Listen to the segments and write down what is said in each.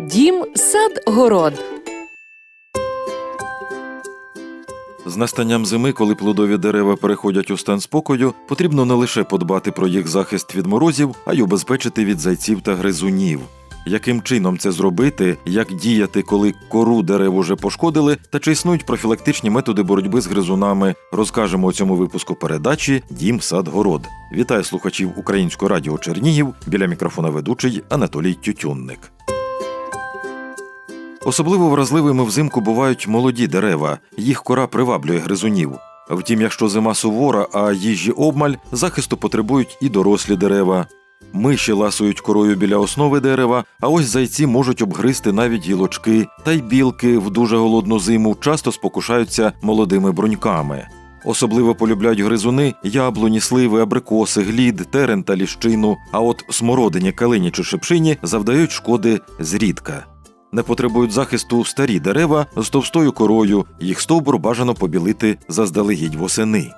Дім, сад, город. З настанням зими, коли плодові дерева переходять у стан спокою, потрібно не лише подбати про їх захист від морозів, а й убезпечити від зайців та гризунів. Яким чином це зробити, як діяти, коли кору дерев уже пошкодили, та чи існують профілактичні методи боротьби з гризунами, розкажемо у цьому випуску передачі Дім сад город. Вітаю слухачів Українського радіо Чернігів біля мікрофона ведучий Анатолій Тютюнник. Особливо вразливими взимку бувають молоді дерева, їх кора приваблює гризунів. Втім, якщо зима сувора, а їжі обмаль, захисту потребують і дорослі дерева. Миші ласують корою біля основи дерева, а ось зайці можуть обгризти навіть гілочки, та й білки в дуже голодну зиму часто спокушаються молодими бруньками. Особливо полюбляють гризуни яблуні, сливи, абрикоси, глід, терен та ліщину, а от смородині, калині чи шипшині завдають шкоди зрідка. Не потребують захисту старі дерева з товстою корою, їх стовбур бажано побілити заздалегідь восени.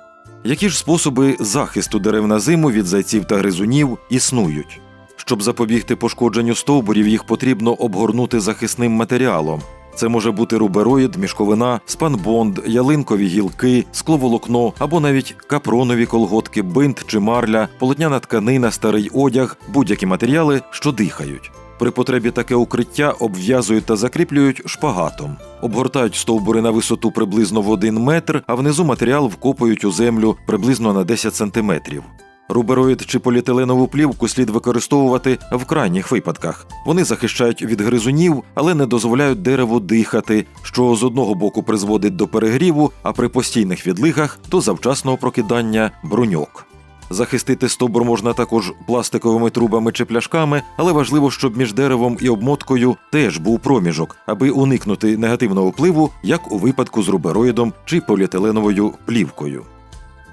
Які ж способи захисту дерев на зиму від зайців та гризунів існують? Щоб запобігти пошкодженню стовбурів, їх потрібно обгорнути захисним матеріалом. Це може бути рубероїд, мішковина, спанбонд, ялинкові гілки, скловолокно або навіть капронові колготки, бинт чи марля, полотняна тканина, старий одяг, будь-які матеріали, що дихають. При потребі таке укриття обв'язують та закріплюють шпагатом, обгортають стовбури на висоту приблизно в один метр, а внизу матеріал вкопують у землю приблизно на 10 сантиметрів. Рубероїд чи поліетиленову плівку слід використовувати в крайніх випадках. Вони захищають від гризунів, але не дозволяють дереву дихати, що з одного боку призводить до перегріву, а при постійних відлигах до завчасного прокидання бруньок. Захистити стовбур можна також пластиковими трубами чи пляшками, але важливо, щоб між деревом і обмоткою теж був проміжок, аби уникнути негативного впливу, як у випадку з рубероїдом чи поліетиленовою плівкою.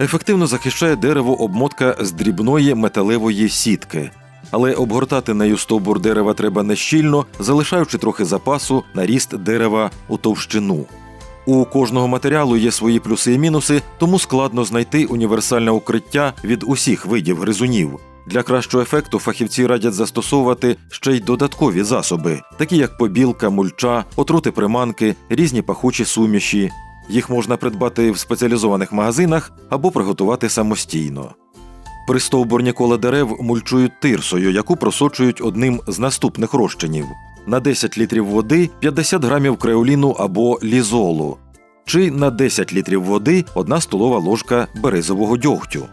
Ефективно захищає дерево обмотка з дрібної металевої сітки. Але обгортати нею стовбур дерева треба не щільно, залишаючи трохи запасу на ріст дерева у товщину. У кожного матеріалу є свої плюси і мінуси, тому складно знайти універсальне укриття від усіх видів гризунів. Для кращого ефекту фахівці радять застосовувати ще й додаткові засоби, такі як побілка, мульча, отрути приманки, різні пахучі суміші. Їх можна придбати в спеціалізованих магазинах або приготувати самостійно. Пристовбурні кола дерев мульчують тирсою, яку просочують одним з наступних розчинів на 10 літрів води 50 грамів креоліну або лізолу, чи на 10 літрів води 1 столова ложка березового дьогтю.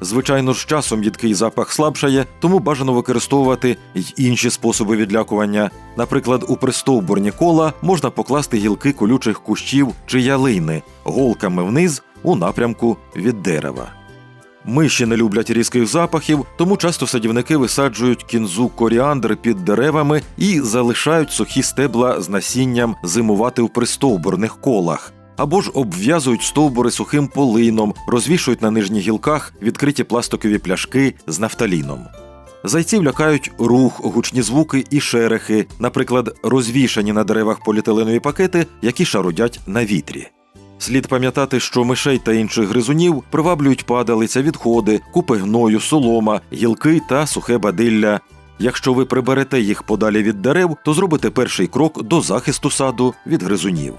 Звичайно з часом їдкий запах слабшає, тому бажано використовувати й інші способи відлякування. Наприклад, у пристовбурні кола можна покласти гілки колючих кущів чи ялини голками вниз у напрямку від дерева. Миші не люблять різких запахів, тому часто садівники висаджують кінзу коріандр під деревами і залишають сухі стебла з насінням зимувати в пристовбурних колах. Або ж обв'язують стовбури сухим полином, розвішують на нижніх гілках відкриті пластикові пляшки з нафталіном. Зайців лякають рух, гучні звуки і шерехи, наприклад, розвішані на деревах поліетиленові пакети, які шарудять на вітрі. Слід пам'ятати, що мишей та інших гризунів приваблюють падалиця, відходи, купи гною, солома, гілки та сухе бадилля. Якщо ви приберете їх подалі від дерев, то зробите перший крок до захисту саду від гризунів.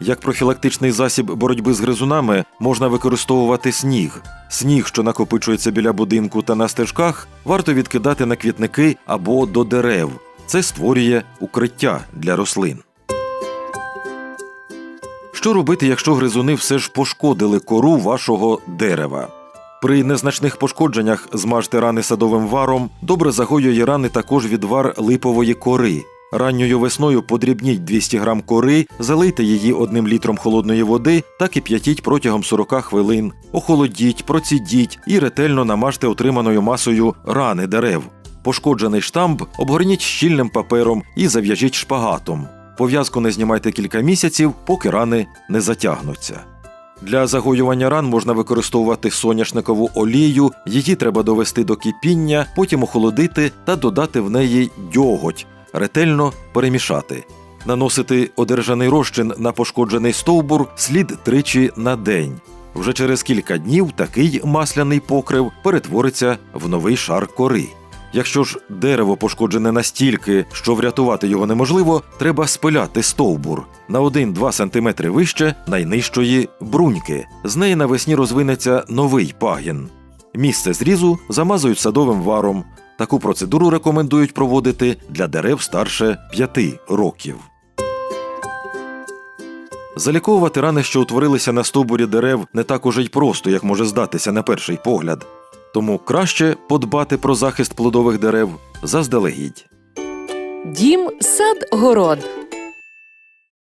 Як профілактичний засіб боротьби з гризунами можна використовувати сніг. Сніг, що накопичується біля будинку та на стежках, варто відкидати на квітники або до дерев. Це створює укриття для рослин. Що робити, якщо гризуни все ж пошкодили кору вашого дерева? При незначних пошкодженнях змажте рани садовим варом, добре загоює рани також відвар липової кори. Ранньою весною подрібніть 200 грам кори, залийте її одним літром холодної води та кип'ятіть протягом 40 хвилин. Охолодіть, процідіть і ретельно намажте отриманою масою рани дерев. Пошкоджений штамб обгорніть щільним папером і зав'яжіть шпагатом. Пов'язку не знімайте кілька місяців, поки рани не затягнуться. Для загоювання ран можна використовувати соняшникову олію, її треба довести до кипіння, потім охолодити та додати в неї дьоготь, ретельно перемішати. Наносити одержаний розчин на пошкоджений стовбур слід тричі на день. Вже через кілька днів такий масляний покрив перетвориться в новий шар кори. Якщо ж дерево пошкоджене настільки, що врятувати його неможливо, треба спиляти стовбур на 1-2 см вище найнижчої бруньки. З неї навесні розвинеться новий пагін. Місце зрізу замазують садовим варом. Таку процедуру рекомендують проводити для дерев старше 5 років. Заліковувати рани, що утворилися на стовбурі дерев, не так уже й просто, як може здатися на перший погляд. Тому краще подбати про захист плодових дерев заздалегідь. Дім сад город.